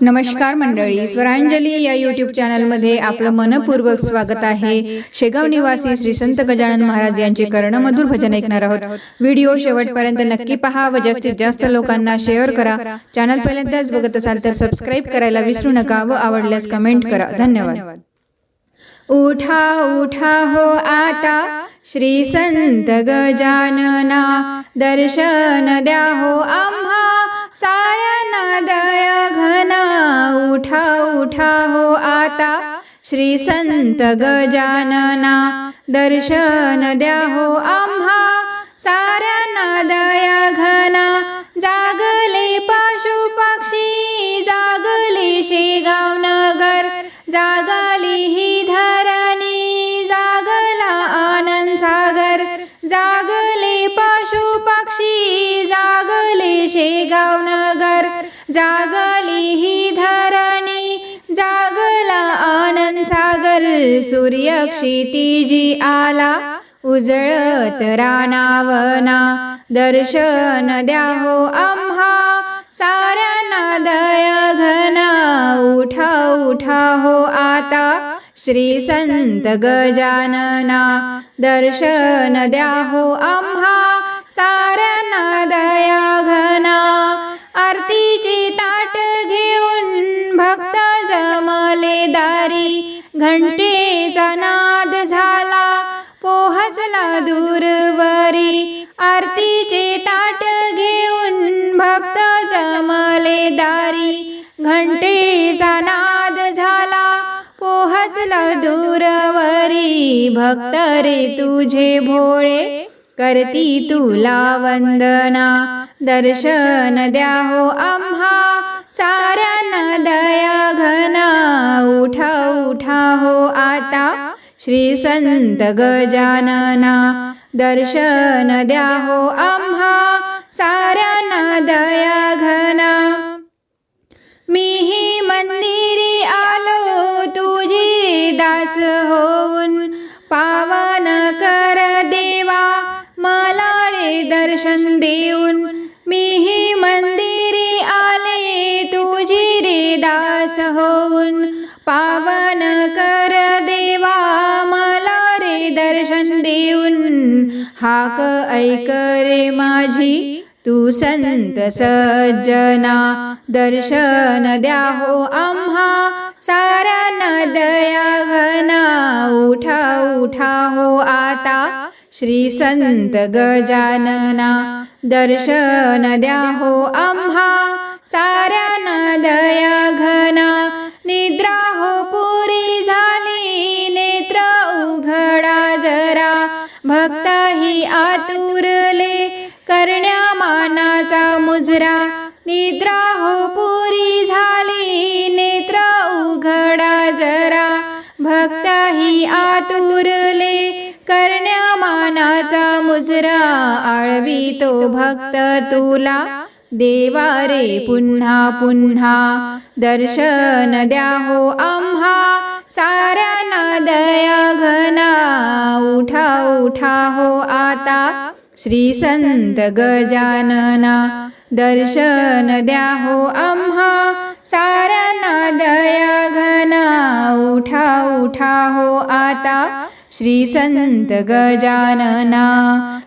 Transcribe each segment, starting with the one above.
नमस्कार मंडळी स्वरांजली या युट्यूब चॅनलमध्ये आपलं मनपूर्वक स्वागत आहे. शेगाव निवासी श्री संत गजानन महाराज यांचे कर्णमधुर भजन ऐकणार आहोत. व्हिडिओ शेवटपर्यंत नक्की पहा व जास्तीत जास्त लोकांना शेअर करा. चॅनल पहिल्यांदाच बघत असाल तर सबस्क्राईब करायला विसरू नका व आवडल्यास कमेंट करा. धन्यवाद. उठा उठा हो आता श्री संत गजानना दर्शन द्या हो आम्हा साऱ्यांना दया हो श्री संत गजानना दर्शन द्या हो आम्हा. साऱ्यांना दया घना जागले पाशु पक्षी जागले शेगाव नगर जागली ही धरणी जागला आनंद सागर जागले पशु पक्षी जागले शेगाव नगर जागली सूर्य क्षितिजी आला उजळत रानावना दर्शन द्या हो आम्हा. साऱ्यांना दया घना उठा उठा हो आता. श्री संत गजानना दर्शन द्या हो आम्हा. साऱ्यांना दया घना आरतीची ताट घेऊन भक्त जमले दारी घंटेचा नाद झाला. पोहचला दूरवरी. आरतीचे ताट घेऊन भक्त जमले दारी. घंटेचा नाद झाला. पोहचला दूरवरी. भक्त रे तुझे भोळे. करती तुला वंदना. दर्शन द्या हो आम्हा. साऱ्यांना दया घना. उठा उठा हो आता. श्री संत गजानना दर्शन द्या हो आम्हा. साऱ्यांना दया घना. मीही मंदिरी आलो तुझी दास होऊन. हाक ऐक रे माझी तू संत सज्जना दर्शन द्या हो आम्हा साऱ्यांना दया घना उठा उठा हो आता श्री संत गजानना दर्शन द्या हो आम्हा साऱ्यांना दया घना निद्रा भक्ताही आतुरले करण्या मानाचा मुजरा. निद्रा हो पुरी झाली नेत्र उघडा जरा. भक्ताही आतुरले करण्या मानाचा मुजरा. आळवी तो भक्त तुला देवा रे पुन्हा पुन्हा. दर्शन द्या हो आम्हा साऱ्यांना उठा हो आता. श्री संत गजानना दर्शन द्या हो आम्हा. साऱ्यांना दया घना उठा उठा हो आता. श्री संत गजानना.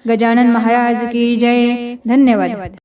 गजानन महाराज की जय. धन्यवाद.